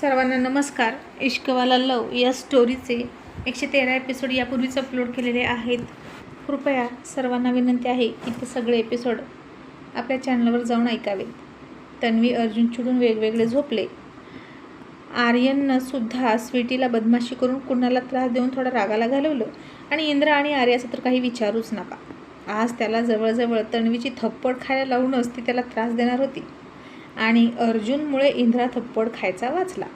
सर्वांना नमस्कार. इश्कवाला लव या स्टोरीचे एकशे तेरा एपिसोड यापूर्वीच अपलोड केलेले आहेत. कृपया सर्वांना विनंती आहे की ते सगळे एपिसोड आपल्या चॅनलवर जाऊन ऐकावेत. तन्वी अर्जुन चिडून वेगवेगळे झोपले. आर्यननं सुद्धा स्वीटीला बदमाशी करून कुणाला त्रास देऊन थोडा रागाला घालवलं आणि इंद्र आणि आर्याचं तर काही विचारूच नका. आज त्याला जवळजवळ तन्वीची थप्पड खायला लावूनच ती त्याला त्रास देणार होती. आणि अर्जुनमुळे इंद्रा थप्पड खायचा वाचला.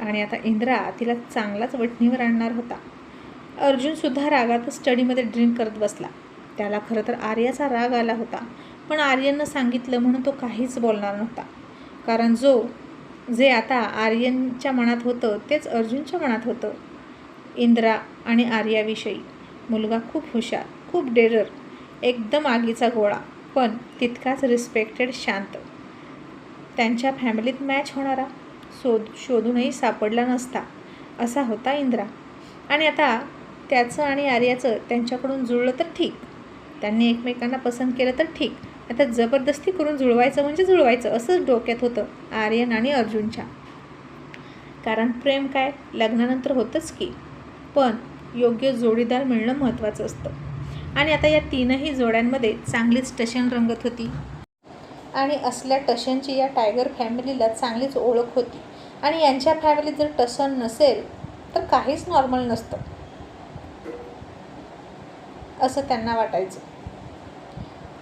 आणि आता इंद्रा तिला चांगलाच वटणीवर आणणार होता. अर्जुनसुद्धा रागातच स्टडीमध्ये ड्रिंक करत बसला. त्याला खरं तर आर्याचा राग आला होता पण आर्यननं सांगितलं म्हणून तो काहीच बोलणार नव्हता. कारण जो जे आता आर्यनच्या मनात होतं तेच अर्जुनच्या मनात होतं. इंद्रा आणि आर्याविषयी. मुलगा खूप हुशार खूप डेरर एकदम आगीचा गोळा पण तितकाच रिस्पेक्टेड शांत. त्यांच्या फॅमिलीत मॅच होणारा. शोध शोधूनही सापडला नसता. असा होता इंद्रा. आणि आता त्याचं आणि आर्याचं त्यांच्याकडून जुळलं तर ठीक. त्यांनी एकमेकांना पसंत केलं तर ठीक. आता जबरदस्ती करून जुळवायचं म्हणजे जुळवायचं असंच डोक्यात होतं आर्यन आणि अर्जुनच्या. कारण प्रेम काय? लग्नानंतर होतंच की. पण योग्य जोडीदार मिळणं महत्त्वाचं असतं. आणि आता या तीनही जोड्यांमध्ये चांगलीच टशन रंगत होती. आणि असल्या टशनची या टायगर फॅमिलीला चांगलीच ओळख होती. आणि यांच्या फॅमिलीत जर टसन नसेल तर काहीच नॉर्मल नसतं. असं त्यांना वाटायचं.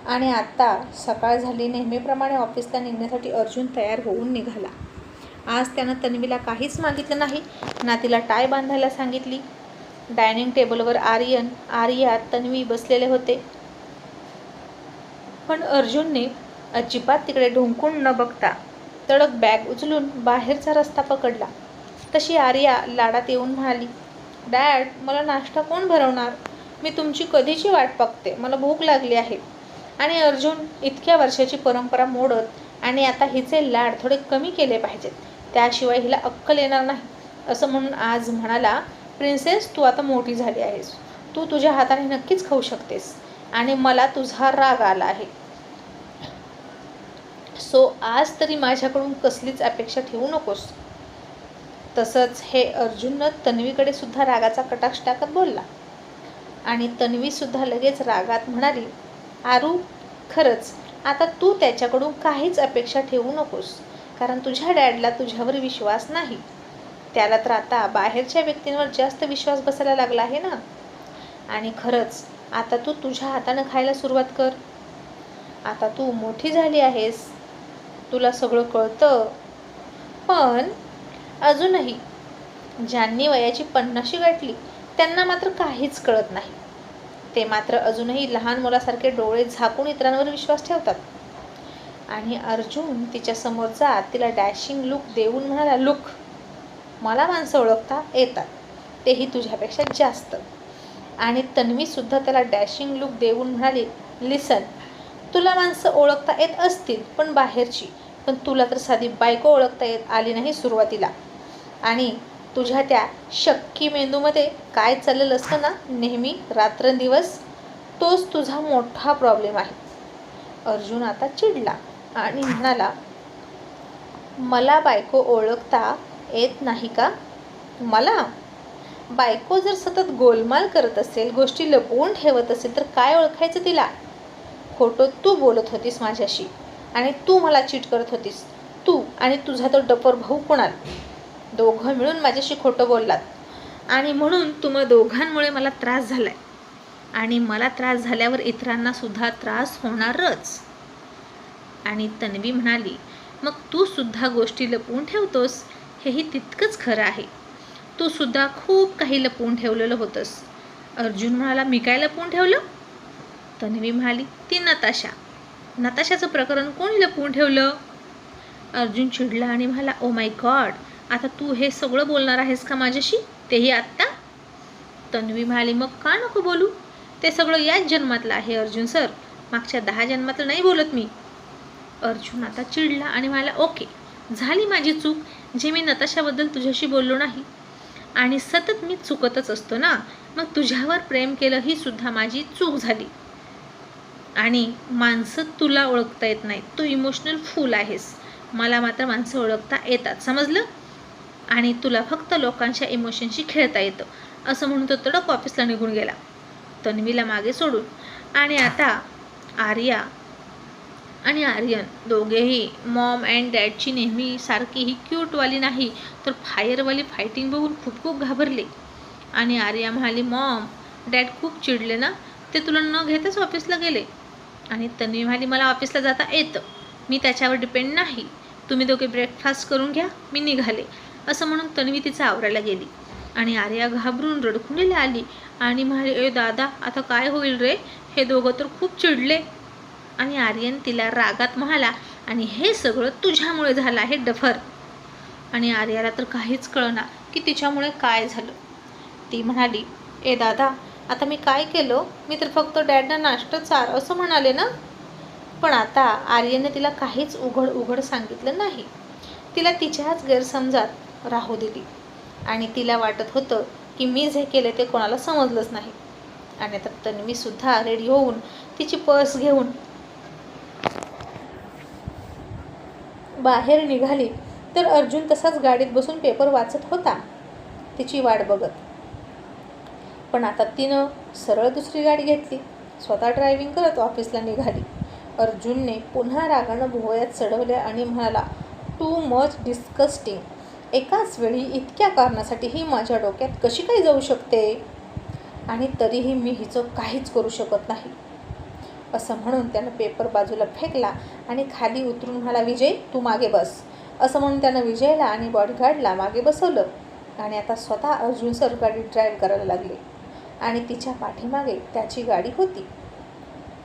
आणि आता सकाळ झाली नेहमीप्रमाणे ऑफिसला निघण्यासाठी अर्जुन तयार होऊन निघाला. आज त्यानं तन्वीला काहीच मागितलं नाही. ना तिला टाय बांधायला सांगितली. डायनिंग टेबलवर आर्यन आर्या तन्वी बसलेले होते. पण अर्जुनने अजिबात तिकडे ढुंकून न बघता तडक बॅग उचलून बाहेरचा रस्ता पकडला. तशी आर्या लाडात येऊन म्हणाली डॅड मला नाश्ता कोण भरवणार? मी तुमची कधीची वाट बघते? मला भूक लागली आहे. आणि अर्जुन इतक्या वर्षाची परंपरा मोडत आणि आता हिचे लाड थोडे कमी केले पाहिजेत. त्याशिवाय हिला अक्कल येणार नाही. असं म्हणून आज म्हणाला प्रिन्सेस तू आता मोठी झाली आहेस. तू तुझ्या हाताने नक्कीच खाऊ शकतेस आणि मला तुझा राग आला आहे. सो आज तरी माझ्याकडून कसलीच अपेक्षा ठेवू नकोस. तसंच हे अर्जुननं तन्वीकडे सुद्धा रागाचा कटाक्ष टाकत बोलला. आणि तन्वीसुद्धा लगेच रागात म्हणाली आरू खरंच आता तू त्याच्याकडून काहीच अपेक्षा ठेवू नकोस कारण तुझ्या डॅडला तुझ्यावर विश्वास नाही. त्याला तर आता बाहेरच्या व्यक्तींवर जास्त विश्वास बसायला लागला आहे ना? आणि खरंच आता तू तुझ्या हातानं खायला सुरुवात कर. आता तू मोठी झाली आहेस तुला सगळं कळतं. पण अजूनही ज्यांनी वयाची पन्नाशी गाठली त्यांना मात्र काहीच कळत नाही. ते मात्र अजूनही लहान मुलासारखे डोळे झाकून इतरांवर विश्वास ठेवतात. आणि अर्जुन तिच्यासमोर जात तिला डॅशिंग लुक देऊन म्हणाला लुक मला माणसं ओळखता येतात. तेही तुझ्यापेक्षा जास्त. आणि तन्वीसुद्धा त्याला डॅशिंग लुक देऊन म्हणाली लिसन तुला माणसं ओळखता येत असतील पण बाहेरची. पण तुला तर साधी बायको ओळखता येत आली नाही सुरुवातीला. आणि तुझ्या त्या शक्की मेंदूमध्ये काय चाललेलं असतं ना नेहमी रात्रंदिवस? तोच तुझा मोठा प्रॉब्लेम आहे. अर्जुन आता चिडला आणि म्हणाला मला बायको ओळखता येत नाही का? मला? बायको जर सतत गोलमाल करत असेल गोष्टी लपवून ठेवत असेल तर काय ओळखायचं तिला? खोटं तू बोलत होतीस माझ्याशी आणि तू मला चीट करत होतीस. तू आणि तुझा तो डपर भाऊ कुणाल? दोघं मिळून माझ्याशी खोटं बोललात. आणि म्हणून तुम्हा दोघांमुळे मला त्रास झाला आहे आणि मला त्रास झाल्यावर इतरांना सुद्धा त्रास होणारच. आणि तन्वी म्हणाली मग तू सुद्धा गोष्टी लपवून ठेवतोस? हेही तितकंच खरं आहे. तू सुद्धा खूप काही लपवून ठेवलेलं होतंस. अर्जुन म्हणाला मी काय लपवून ठेवलं? तन्वी म्हणाली ती नताशा. नताशाचं प्रकरण कोणी लपवून ठेवलं? अर्जुन चिडला आणि म्हणाला ओ माय गॉड आता तू हे सगळं बोलणार आहेस का माझ्याशी? तेही आत्ता? तन्वी म्हणाली मग का नको बोलू? ते सगळं याच जन्मातलं आहे अर्जुन सर. मागच्या दहा जन्मातलं नाही बोलत मी. अर्जुन आता चिडला आणि म्हणाला ओके झाली माझी चूक. जे मी नताशाबद्दल तुझ्याशी बोललो नाही आणि सतत मी चुकतच असतो ना मग तुझ्यावर प्रेम केलं ही सुद्धा माझी चूक झाली. आणि माणसं तुला ओळखता येत नाहीत. तू इमोशनल फूल आहेस. मला मात्र माणसं ओळखता येतात. समजलं? आणि तुला फक्त लोकांच्या इमोशनशी खेळता येतं. असं म्हणून तो तडक ऑफिसला निघून गेला. तन्वीला मागे सोडून. आणि आता आर्या आणि आर्यन दोघेही मॉम अँड डॅडची नेहमी सारखी ही क्यूटवाली नाही तर फायरवाली फायटिंग बघून खूप खूप घाबरले. आणि आर्या म्हणाली मॉम डॅड खूप चिडले ना? ते तुला न घेताच ऑफिसला गेले. आणि तन्वी म्हणाली मला ऑफिसला जाता येतं. मी त्याच्यावर डिपेंड नाही. तुम्ही दोघे ब्रेकफास्ट करून घ्या. मी निघाले. असं म्हणून तन्वी तिचं आवरायला गेली. आणि आर्या घाबरून रडकुंडीला आली आणि म्हणाली ए दादा आता काय होईल रे? हे दोघं तर खूप चिडले. आणि आर्यन तिला रागात म्हणाला आणि हे सगळं तुझ्यामुळे झालं आहे डफर. आणि आर्याला तर काहीच कळना की तिच्यामुळे काय झालं. ती म्हणाली ए दादा आता मी काय केलं? मी तर फक्त डॅडना नाश्ता चार असं म्हणाले ना? पण आता आर्यने तिला काहीच उघड उघड सांगितलं नाही. तिला तिच्याच गैरसमजात राहू दिली. आणि तिला वाटत होतं की मी जे केले ते कोणाला समजलंच नाही. आणि आता तन्वीसुद्धा रेडी होऊन तिची पर्स घेऊन बाहेर निघाली. तर अर्जुन तसाच गाडीत बसून पेपर वाचत होता. तिची वाट बघत. पण आता तिनं सरळ दुसरी गाडी घेतली. स्वतः ड्रायव्हिंग करत ऑफिसला निघाली. अर्जुनने पुन्हा रागानं भोवयात चढवले आणि म्हणाला टू मच डिस्कस्टिंग. एकाच वेळी इतक्या कारणासाठी ही माझ्या डोक्यात कशी काय जाऊ शकते? आणि तरीही मी हिचं काहीच करू शकत नाही. असं म्हणून त्यानं पेपर बाजूला फेकला आणि खाली उतरून म्हणाला विजय तू मागे बस. असं म्हणून त्यानं विजयला आणि बॉडीगार्डला मागे बसवलं. आणि आता स्वतः अर्जुन सर गाडी ड्राईव्ह करायला लागले. आणि तिच्या पाठीमागे त्याची गाडी होती.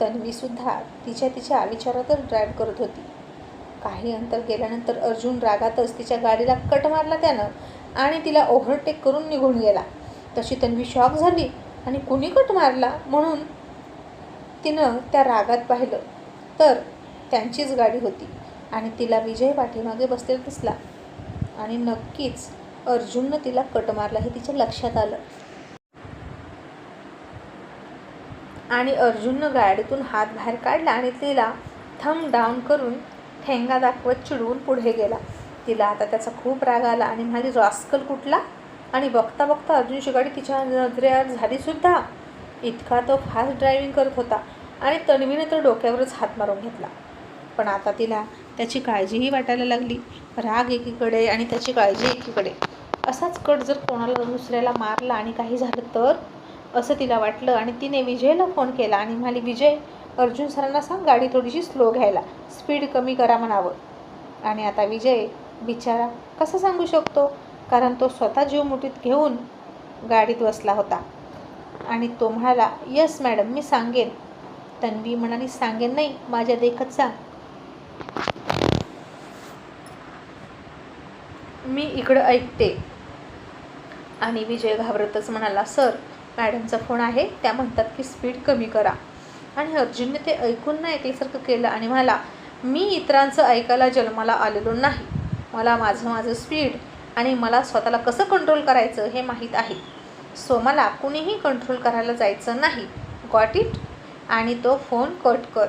तन्वीसुद्धा तिच्या तिच्या आविचारातच ड्राईव्ह करत होती. काही अंतर गेल्यानंतर अर्जुन रागातच तिच्या गाडीला कट मारला त्यानं आणि तिला ओव्हरटेक करून निघून गेला. तशी तन्वी शॉक झाली आणि कुणी कट मारला म्हणून तिनं त्या रागात पाहिलं. तर त्यांचीच गाडी होती आणि तिला विजय पाठीमागे बसलेला दिसला आणि नक्कीच अर्जुननं तिला कट मारला हे तिच्या लक्षात आलं. आणि अर्जुननं गाडीतून हात बाहेर काढला आणि तिला थम डाऊन करून ठेंगा दाखवत चिडवून पुढे गेला. तिला आता त्याचा खूप राग आला आणि म्हणाली रास्कल कुठला? आणि बघता बघता अर्जुनची गाडी तिच्या नजरेआड झालीसुद्धा इतका तो फास्ट ड्रायव्हिंग करत होता आणि तन्वीने तर डोक्यावरच हात मारून घेतला. पण आता तिला त्याची काळजीही वाटायला लागली. राग एकीकडे आणि त्याची काळजी एकीकडे. असाच कट जर कोणाला दुसऱ्याला मारला आणि काही झालं तर? असं तिला वाटलं आणि तिने विजयला फोन केला आणि म्हणाली विजय अर्जुन सरांना सांग गाडी थोडीशी स्लो घ्यायला. स्पीड कमी करा म्हणावं. आणि आता विजय बिचारा कसं सांगू शकतो? कारण तो स्वतः जीव मुठीत घेऊन गाडीत बसला होता. आणि तो म्हणाला यस मॅडम मी सांगेन. तन्वी म्हणाली सांगेन नाही माझ्या देखत सांग. मी इकडं ऐकते. आणि विजय घाबरतच म्हणाला सर मॅडमचा फोन आहे त्या म्हणतात की स्पीड कमी करा. आणि अर्जुनने ते ऐकून न ऐकल्यासारखं केलं आणि म्हणाला मी इतरांचं ऐकायला जन्माला आलेलो नाही. मला माझं माझं स्पीड आणि मला स्वतःला कसं कंट्रोल करायचं हे माहीत आहे. सो मला कुणीही कंट्रोल करायला जायचं नाही. गॉट इट आणि तो फोन कट कर.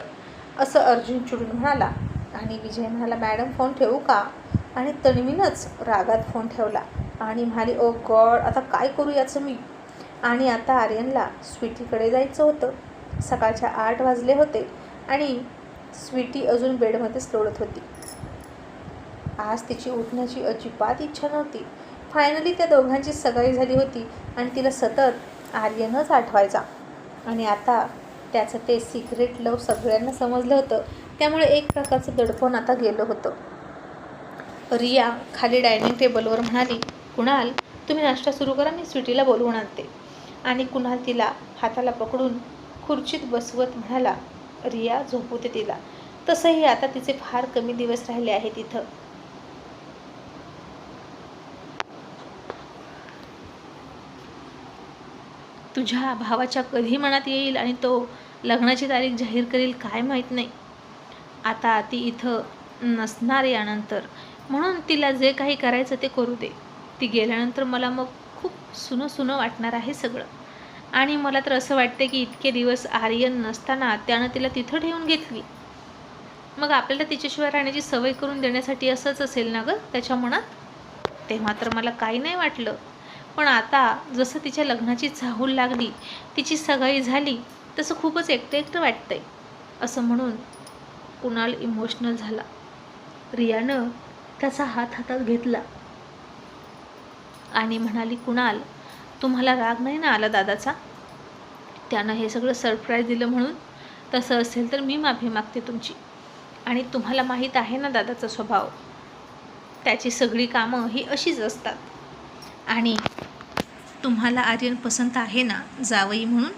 असं अर्जुन चिडून म्हणाला. आणि विजय म्हणाला मॅडम फोन ठेवू का? आणि तन्वीनंच रागात फोन ठेवला. आणि म्हणाली oh ओ गॉड आता काय करू याचं मी? आणि आता आर्यनला स्वीटीकडे जायचं होतं. सकाळच्या आठ वाजले होते आणि स्वीटी अजून बेडमध्येच लोळत होती. आज तिची उठण्याची अजिबात इच्छा नव्हती. फायनली त्या दोघांची सगाई झाली होती आणि तिला सतत आर्यनच आठवायचा. आणि आता त्याचं ते सिक्रेट लव सगळ्यांना समजलं होतं. त्यामुळे एक प्रकारचं दडपण आता गेलं होतं. रिया खाली डायनिंग टेबलवर म्हणाली कुणाल तुम्ही नाश्ता सुरू करा मी स्वीटीला बोलवून आणते. आणि कुणाल तिला हाताला पकडून खुर्चीत बसवत म्हणाला रिया झोपू दे तिला. तसंही आता तिचे फार कमी दिवस राहिले आहेत इथं. तुझ्या भावाच्या कधी मनात येईल आणि तो लग्नाची तारीख जाहीर करेल काय माहीत नाही. आता ती इथं नसणार यानंतर. म्हणून तिला जे काही करायचं ते करू दे. ती गेल्यानंतर मला मग सुनं सुनं वाटणार आहे सगळं. आणि मला तर असं वाटते की इतके दिवस आर्यन नसताना त्यानं तिला तिथं ठेवून घेतली. मग आपल्याला तिच्याशिवाय राहण्याची सवय करून देण्यासाठी असंच असेल ना गं त्याच्या मनात? तेव्हा तर मला काही नाही वाटलं. पण आता जसं तिच्या लग्नाची चाहूल लागली तिची सगाई झाली तसं खूपच एकटं एकटं वाटतंय. असं म्हणून कुणाल इमोशनल झाला. रियानं त्याचा हात हातात घेतला. आणि म्हणाली कुणाल तुम्हाला राग नाही ना आला दादाचा? त्यानं हे सगळं सरप्राईज दिलं म्हणून तसं असेल तर मी माफी मागते तुमची. आणि तुम्हाला माहीत आहे ना दादाचा स्वभाव? त्याची सगळी कामं ही अशीच असतात. आणि तुम्हाला आर्यन पसंत आहे ना जावई म्हणून?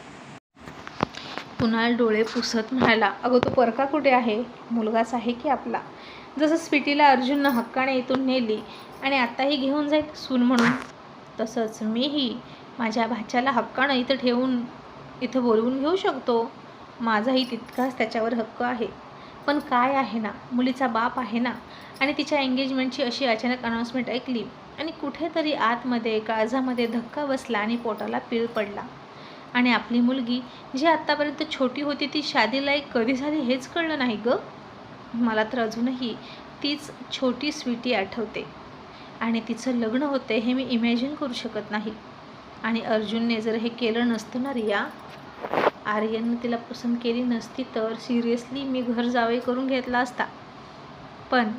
कुणाल डोळे पुसत म्हणाला अगं तो परका कुठे आहे? मुलगाच आहे की आपला? जसं स्वीटीला अर्जुननं हक्काने इथून नेली आणि आत्ताही घेऊन जाईल सून म्हणून. तसंच मीही माझ्या भाच्याला हक्कानं इथं ठेवून इथं बोलवून घेऊ शकतो. माझाही तितकाच त्याच्यावर हक्क आहे. पण काय आहे ना? मुलीचा बाप आहे ना? आणि तिच्या एंगेजमेंटची अशी अचानक अनाऊन्समेंट ऐकली आणि कुठेतरी आतमध्ये काळजामध्ये धक्का बसला आणि पोटाला पीळ पडला. आणि आपली मुलगी जी आत्तापर्यंत छोटी होती ती शादीलायक कधी झाली हेच कळलं नाही गं. मला तर अजूनही तीच छोटी स्वीटी आठवते. आणि तिचं लग्न होते हे मी इमॅजिन करू शकत नाही. आणि अर्जुनने जर हे केलं नसतं ना रिया आर्यननं तिला पसंत केली नसती तर सिरियसली मी घर जावे करून घेतला असता. पण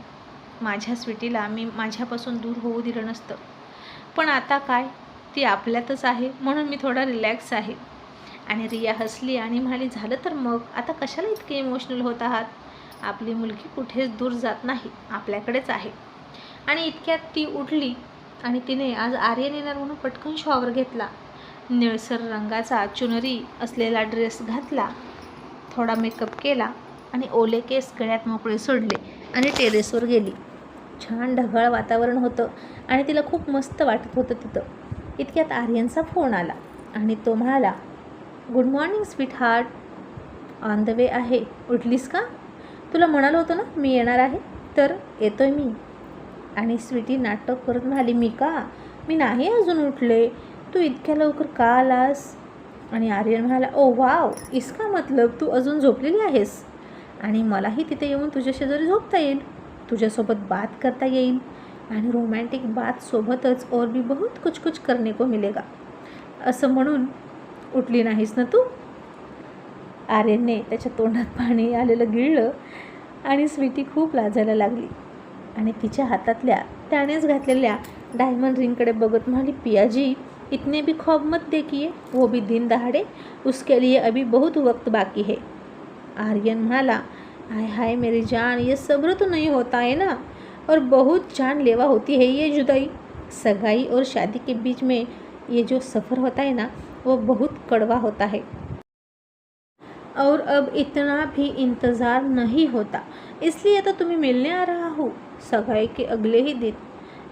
माझ्या स्वीटीला मी माझ्यापासून दूर होऊ दिलं नसतं. पण आता काय? ती आपल्यातच आहे म्हणून मी थोडा रिलॅक्स आहे. आणि रिया हसली आणि म्हणाली झालं तर मग? आता कशाला इतके इमोशनल होत आहात? आपली मुलगी कुठेच दूर जात नाही. आपल्याकडेच आहे. आणि इतक्यात ती उठली आणि तिने आज आर्यन येणार म्हणून पटकन शॉवर घेतला. निळसर रंगाचा चुनरी असलेला ड्रेस घातला थोडा मेकअप केला आणि ओले केस गळ्यात मोकळे सोडले आणि टेरेसवर गेली. छान ढगाळ वातावरण होतं आणि तिला खूप मस्त वाटत होतं तिथं. इतक्यात आर्यनचा फोन आला आणि तो म्हणाला good morning sweetheart on the way आहे. उठलीस का? तुला म्हणालो होतं ना मी येणार आहे. तर येतोय मी. आणि स्वीटी नाटक करत म्हणाली मी का? मी नाही अजून उठले. तू इतक्या लवकर का आलास? आणि आर्यन म्हणाला ओ वाव इसका मतलब? तू अजून झोपलेली आहेस. आणि मलाही तिथे येऊन तुझ्या शेजारी झोपता येईल तुझ्यासोबत बात करता येईल आणि रोमॅन्टिक बात सोबतच और भी बहुत कुछ कुछ करने को मिलेगा. असं म्हणून उठली नाहीस ना तू? आर्यनने त्याच्या तोंडात पाणी आलेलं गिळलं आणि स्वीटी खूप लाजायला लागली. आणि तिच्या हातातल्या त्यानेच घातलेल्या डायमंड रिंगकडे बघत म्हणाली पियाजी इतने भी ख्वाब मत देखिए वो भी दिन दहाड़े उसके लिए अभी बहुत वक्त बाकी है. आर्यन म्हणाला हाय हाय मेरी जान ये सब्र तो नहीं होता है ना? और बहुत जान लेवा होती है ये जुदाई। सगाई और शादी के बीच में ये जो सफ़र होता है ना वो बहुत कड़वा होता है। और अब इतना भी इंतज़ार नहीं होता। इसलिए तो तुम्हें मिलने आ रहा हूँ सगाई के अगले ही दिन।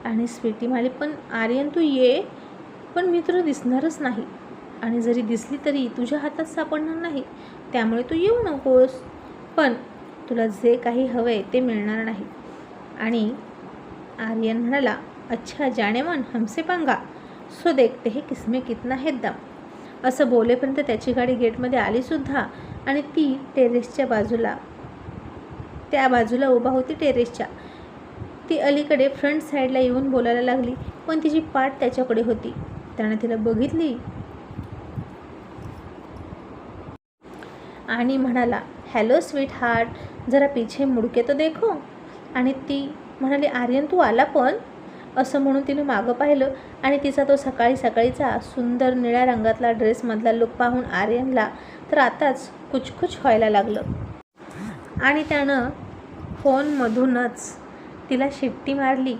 आणि स्वीटी म्हणाली पण आर्यन तू ये पण मी तुला दिसणारच नाही. आणि जरी दिसली तरी तुझ्या हातात सापडणार नाही त्यामुळे तू येऊ नकोस. पण तुला जे काही हवं आहे ते मिळणार नाही. आणि आर्यन म्हणाला अच्छा जाणे मन हमसे पंगा. सो देखते हे किसमे कितना है दम. असं बोलेपर्यंत त्याची गाडी गेटमध्ये आलीसुद्धा आणि ती टेरेसच्या बाजूला त्या बाजूला उभा होती टेरेसच्या. ती अलीकडे फ्रंट साईडला येऊन बोलायला लागली पण तिची पाठ त्याच्याकडे होती. त्याने तिला बघितली आणि म्हणाला हॅलो स्वीट हार्ट जरा पिछे मुडके तर देखो. आणि ती म्हणाली आर्यन तू आला पण? असं म्हणून तिने मागं पाहिलं आणि तिचा तो सकाळी सकाळीचा सुंदर निळ्या रंगातला ड्रेसमधला लुक पाहून आर्यनला तर आताच कुचकुच व्हायला लागलं. आणि त्यानं फोनमधूनच तिला शिट्टी मारली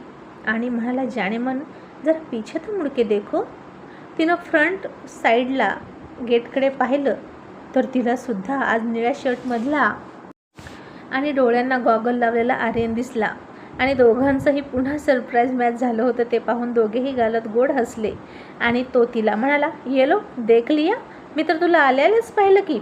आणि म्हणाला जाणे मन जरा पिछे तर मुडके देखो. तिनं फ्रंट साईडला गेटकडे पाहिलं तर तिलासुद्धा आज निळ्या शर्टमधला आणि डोळ्यांना गॉगल लावलेला आर्यन दिसला. आणि दोघांचंही पुन्हा सरप्राईज मॅच झालं होतं ते पाहून दोघेही गालत गोड हसले. आणि तो तिला म्हणाला येलो देख लिया. मी तर तुला आल्यालाच पाहिलं की.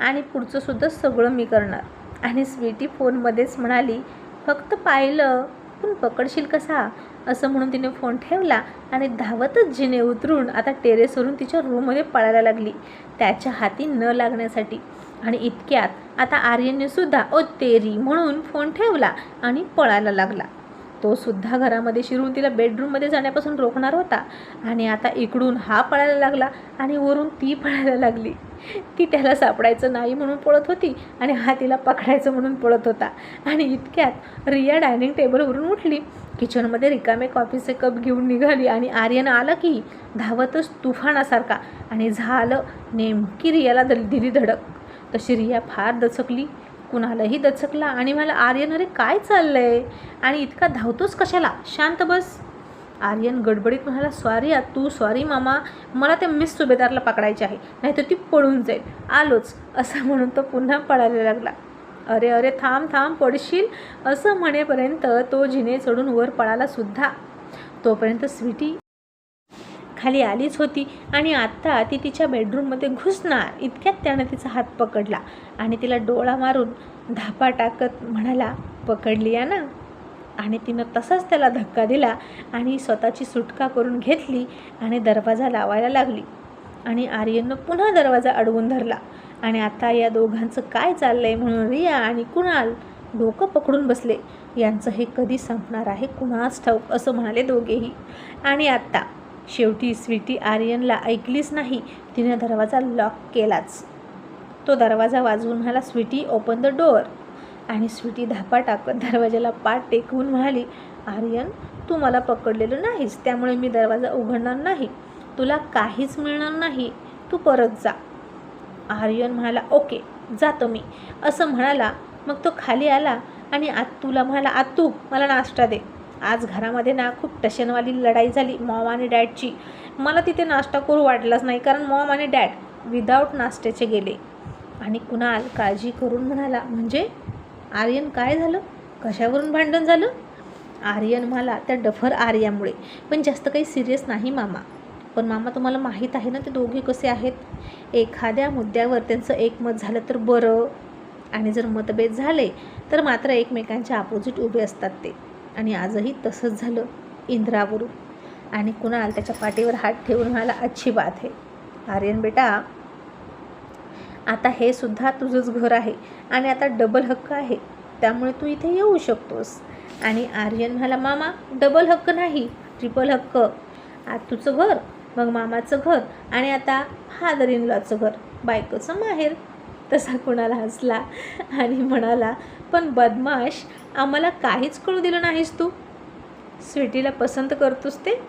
आणि पुढचं सुद्धा सगळं मी करणार. आणि स्वीटी फोनमध्येच म्हणाली फक्त पाहिलं पण पकडशील कसा? असं म्हणून तिने फोन ठेवला आणि धावतच जिने उतरून आता टेरेसवरून तिच्या रूममध्ये पळायला लागली. त्याच्या हाती न लागण्यासाठी आणि इतक्यात आता आर्यननेसुद्धा ओ तेरी म्हणून फोन ठेवला आणि पळायला लागला. तो सुद्धा घरामध्ये शिरून तिला बेडरूममध्ये जाण्यापासून रोखणार होता आणि आता इकडून हा पळायला लागला आणि वरून ती पळायला लागली. ती त्याला सापडायचं नाही म्हणून पळत होती आणि हा तिला पकडायचं म्हणून पळत होता. आणि इतक्यात रिया डायनिंग टेबलवरून उठली. किचनमध्ये रिकामे कॉफीचे कप घेऊन निघाली आणि आर्यन आलं की धावतच तुफानासारखा आणि झालं नेमकी रियाला दिली धडक. तशी रिया फार दचकली. कुणालाही दचकला. आणि मला आर्यन अरे काय चाललंय? आणि इतका धावतोस कशाला? शांत बस. आर्यन गडबडीत म्हणाला सॉरी आ तू सॉरी मामा. मला त्या मिस सुभेदारला पकडायचे आहे. नाहीतर ती पळून जाईल. आलोच. असं म्हणून तो पुन्हा पळायला लागला. अरे अरे थांब थांब. पडशील? असं म्हणेपर्यंत तो जिने चढून वर पळाला सुद्धा. तोपर्यंत स्वीटी खाली आलीच होती आणि आत्ता ती तिच्या बेडरूममध्ये घुसणार इतक्यात त्यानं तिचा हात पकडला आणि तिला डोळा मारून धापा टाकत म्हणाला पकडली या ना. आणि तिनं तसाच त्याला धक्का दिला आणि स्वतःची सुटका करून घेतली आणि दरवाजा लावायला लागली. आणि आर्यननं पुन्हा दरवाजा अडवून धरला. आणि आता या दोघांचं काय चाललंय म्हणून रिया आणि कुणाल डोकं पकडून बसले. यांचं हे कधी संपणार आहे कुणास ठाऊक असं म्हणाले दोघेही. आणि आत्ता शेवटी स्वीटी आर्यनला ऐकलीच नाही. तिने दरवाजा लॉक केलाच. तो दरवाजा वाजवून म्हणाला स्वीटी ओपन द डोअर आणि स्वीटी धापा टाकत दरवाजाला पाठ टेकवून म्हणाली आर्यन तू मला पकडलेलं नाहीस त्यामुळे मी दरवाजा उघडणार नाही. तुला काहीच मिळणार नाही. तू परत जा. आर्यन म्हणाला ओके जातो मी. असं म्हणाला मग तो खाली आला आणि आत तुला म्हणाला आतू मला नाश्ता दे. आज घरामध्ये ना खूप टशनवाली लढाई झाली मॉम आणि डॅडची. मला तिथे नाश्ता करू वाटलाच नाही कारण मॉम आणि डॅड विदाऊट नाश्त्याचे गेले. आणि कुणाल काळजी करून म्हणाला म्हणजे आर्यन काय झालं? कशावरून भांडण झालं? आर्यन मला त्या डफर आर्यामुळे. पण जास्त काही सिरियस नाही मामा. पण मामा तुम्हाला माहीत आहे ना ते दोघे कसे आहेत? एखाद्या मुद्द्यावर त्यांचं एकमत झालं तर बरं. आणि जर मतभेद झाले तर मात्र एकमेकांच्या अपोजिट उभे असतात ते. आणि आजही तसंच झालं. इंद्रावरून आणि कुणाल त्याच्या पाठीवर हात ठेवून म्हणाला अच्छी बात आहे आर्यन बेटा आता हे सुद्धा तुझंच घर आहे आणि आता डबल हक्क आहे. त्यामुळे तू इथे येऊ शकतोस. आणि आर्यन म्हणाला मामा डबल हक्क नाही ट्रिपल हक्क. आज तुझं घर मग मामाचं घर आणि आता फादर इन लॉचं घर. बायकोचं माहेर. तसा कुणाला हसला आणि म्हणाला पण बदमाश आम्हाला काहीच कळू दिलं नाहीस तू. स्वीटीला पसंत करतोस ते?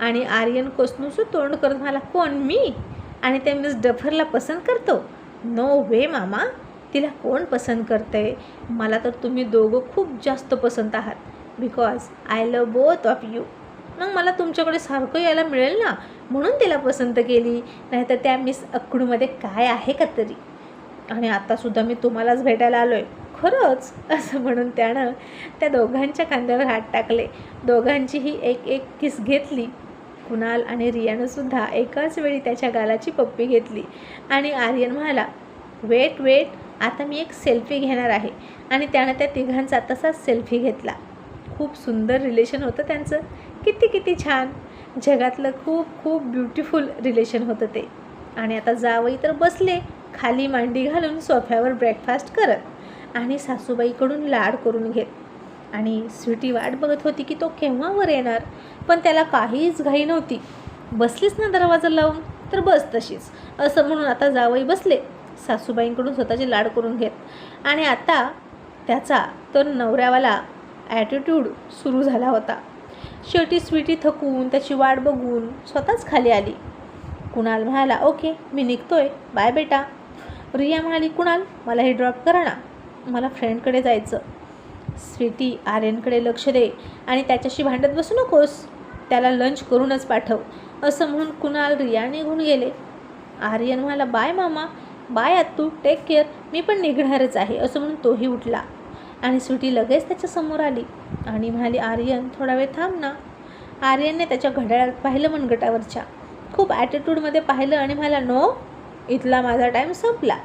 आणि आर्यन कोसनूचं तोंड करत मला कोण मी? आणि त्या मिस डफरला पसंत करतो? नो वे मामा. तिला कोण पसंत करते मला तर तुम्ही दोघं खूप जास्त पसंत आहात. Because I love both of you मग मला तुमच्याकडे सारखं यायला मिळेल ना? म्हणून तिला पसंत केली. नाहीतर त्या मिस अक्कडूमध्ये काय आहे का तरी? आणि आतासुद्धा मी तुम्हालाच भेटायला आलो आहे खरंच असं म्हणून त्यानं त्या दोघांच्या खांद्यावर हात टाकले. दोघांचीही एक एक किस घेतली. कुणाल आणि रियानंसुद्धा एकाच वेळी त्याच्या गालाची पप्पी घेतली. आणि आर्यन म्हणाला वेट वेट आता मी एक सेल्फी घेणार आहे. आणि त्यानं त्या तिघांचा तसाच सेल्फी घेतला. खूप सुंदर रिलेशन होतं त्यांचं. किती किती छान. जगातलं खूप खूप ब्युटिफुल रिलेशन होतं ते. आणि आता जावई तर बसले खाली मांडी घालून सोफ्यावर ब्रेकफास्ट करत. आणि सासूबाईकडून लाड करून घेत. आणि स्वीटी वाट बघत होती की तो केव्हा वर येणार? पण त्याला काहीच घाई नव्हती. बसलीच ना दरवाजा लावून? तर बस तशीच. असं म्हणून आता जावई बसले. सासूबाईंकडून स्वतःचे लाड करून घेत. आणि आता त्याचा तर नवऱ्यावाला ॲटिट्यूड सुरू झाला होता. शेवटी स्वीटी थकून त्याची वाट बघून स्वतःच खाली आली. कुणाल म्हणाला ओके मी निघतोय. बाय बेटा. रिया म्हणाली कुणाल मला हे ड्रॉप करा ना. मला फ्रेंडकडे जायचं. स्वीटी आर्यनकडे लक्ष दे आणि त्याच्याशी भांडत बसू नकोस. त्याला लंच करूनच पाठव. असं म्हणून कुणाल रिया निघून गेले. आर्यन म्हणाला बाय मामा. बाय आत्तू. टेक केअर मी पण निघणारच आहे. असं म्हणून तोही उठला. आणि स्वीटी लगेच त्याच्यासमोर आली आणि म्हणाली आर्यन थोडा वेळ थांब ना. आर्यनने त्याच्या घड्याळात पाहिलं मनगटावरच्या. खूप ॲटिट्यूडमध्ये पाहिलं आणि म्हणाला नो इथला माझा टाईम संपला.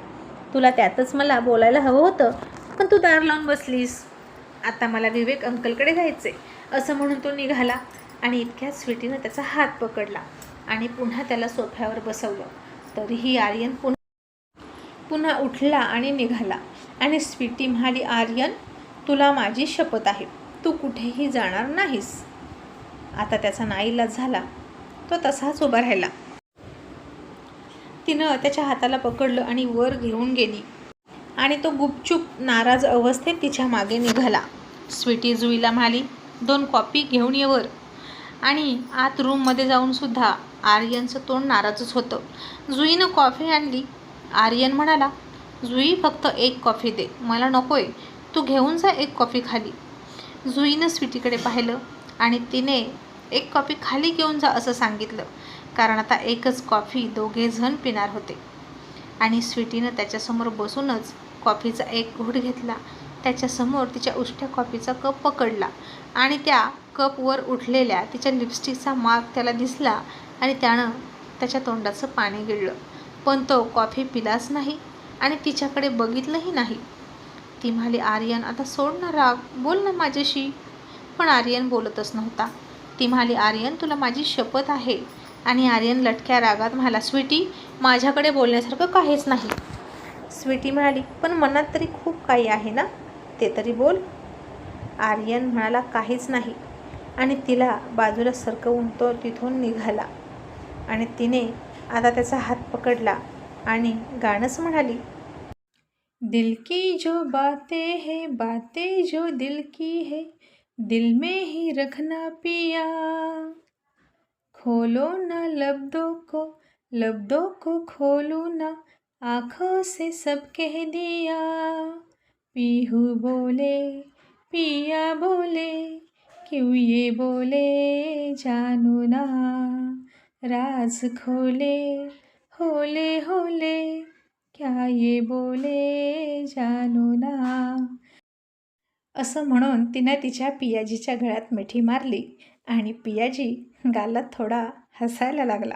तुला त्यातच मला बोलायला हवं होतं. पण तू दार लावून बसलीस. आता मला विवेक अंकलकडे जायचे असं म्हणून तो निघाला आणि इतक्या स्वीटीनं त्याचा हात पकडला आणि पुन्हा त्याला सोफ्यावर बसवलं. तरीही आर्यन पुन्हा पुन्हा उठला आणि निघाला. आणि स्वीटी म्हणाली आर्यन तुला माझी शपथ आहे. तू कुठेही जाणार नाहीस. आता त्याचा नाईलाज झाला. तो तसाच उभा राहिला. तिनं त्याच्या हाताला पकडलं आणि वर घेऊन गेली. आणि तो गुपचूप नाराज अवस्थेत तिच्यामागे निघाला. स्वीटी जुईला म्हणाली दोन कॉपी घेऊन येवर आणि आत रूममध्ये जाऊनसुद्धा आर्यनचं तोंड नाराजच होतं. जुईनं कॉफी आणली. आर्यन म्हणाला जुई फक्त एक कॉफी दे. मला नकोय. तू घेऊन जा एक कॉफी खाली. जुईनं स्वीटीकडे पाहिलं आणि तिने एक कॉफी खाली घेऊन जा असं सांगितलं. कारण आता एकच कॉफी दोघे जण पिणार होते. आणि स्वीटीनं त्याच्यासमोर बसूनच कॉफीचा एक घोट घेतला. त्याच्यासमोर तिच्या उष्ट्या कॉफीचा कप पकडला आणि त्या कपवर उठलेल्या तिच्या लिपस्टिकचा मार्क त्याला दिसला आणि त्यानं त्याच्या तोंडाचं पाणी गिळलं. पण तो कॉफी पिलाच नाही आणि तिच्याकडे बघितलंही नाही. ती म्हणाली आर्यन आता सोड ना राग. बोल ना माझ्याशी. पण आर्यन बोलतच नव्हता. ती म्हणाली आर्यन तुला माझी शपथ आहे. आणि आर्यन लटक्या रागात म्हणाला स्वीटी माझ्याकडे बोलण्यासारखं काहीच नाही. स्वीटी म्हणाली पण मनात तरी खूप काही आहे ना? ते तरी बोल. आर्यन म्हणाला काहीच नाही. आणि तिला बाजूला सरकवून तो तिथून निघाला. आणि तिने आता त्याचा हात पकडला आणि गाणंच म्हणाली दिल की जो बाते है बातें जो दिल की है दिल में ही रखना पिया. खोलो ना लब्दों को लब्दों को खोलो ना आँखों से सब कह दिया। पीहू बोले पिया बोले क्यों ये बोले जानू ना। राज खोले होले होले क्या ये बोले जानू ना। असं म्हणून तिनं तिच्या पियाजीच्या गळ्यात मिठी मारली आणि पियाजी गालात थोडा हसायला लागला.